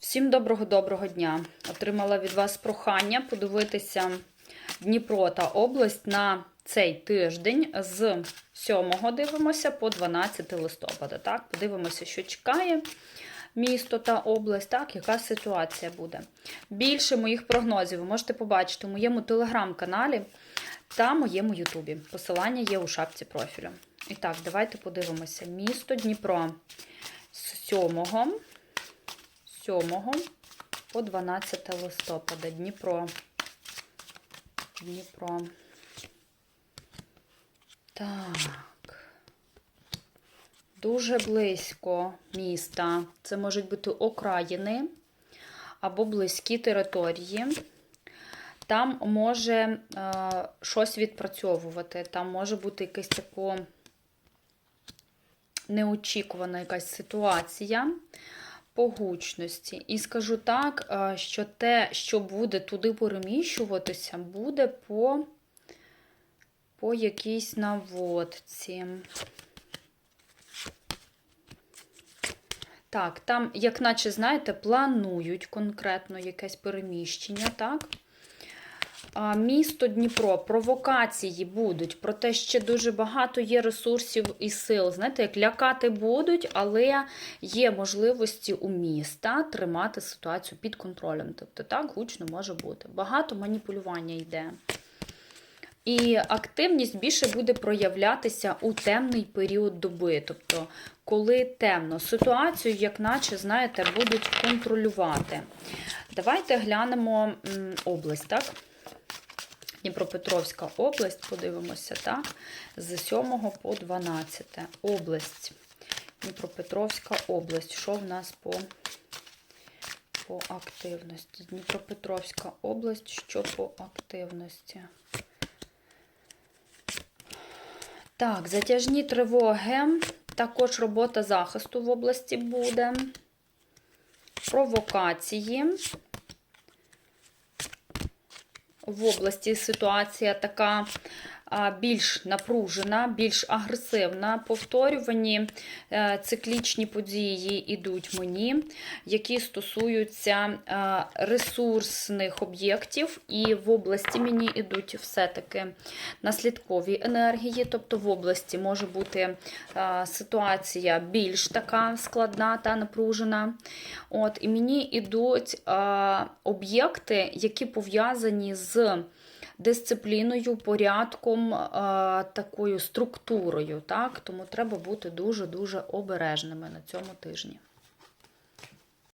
Всім доброго-доброго дня! Отримала від вас прохання подивитися Дніпро та область на цей тиждень з 7 дивимося по 12 листопада. Так, подивимося, що чекає місто та область, так, яка ситуація буде. Більше моїх прогнозів ви можете побачити у моєму телеграм-каналі та моєму Ютубі. Посилання є у шапці профілю. І так, давайте подивимося. Місто Дніпро з 7 7 по 12 листопада. Дніпро. Дніпро. Так. Дуже близько міста. Це можуть бути окраїни або близькі території. Там може е, щось відпрацьовувати, там може бути якась тако неочікувана якась ситуація по гучності. І скажу так, е, що те, що буде туди переміщуватися, буде по, по якійсь наводці. Так, там, як наче, знаєте, планують конкретно якесь переміщення, так? Місто Дніпро, провокації будуть, проте ще дуже багато є ресурсів і сил. Знаєте, як лякати будуть, але є можливості у міста тримати ситуацію під контролем. Тобто так гучно може бути. Багато маніпулювання йде. І активність більше буде проявлятися у темний період доби. Тобто, коли темно, ситуацію, як наче, знаєте, будуть контролювати. Давайте глянемо область, так? Дніпропетровська область, подивимося, так? З 7 по 12. Область. Дніпропетровська область. Що в нас по, по активності? Дніпропетровська область, що по активності? Так, затяжні тривоги. Також робота захисту в області буде. Провокації. В області ситуація така більш напружена, більш агресивна. Повторювані е, циклічні події йдуть мені, які стосуються е, ресурсних об'єктів, і в області мені йдуть все-таки наслідкові енергії. Тобто в області може бути е, ситуація більш така складна та напружена. От, І мені йдуть об'єкти, які пов'язані з дисципліною, порядком, е, такою структурою. Так? Тому треба бути дуже-дуже обережними на цьому тижні.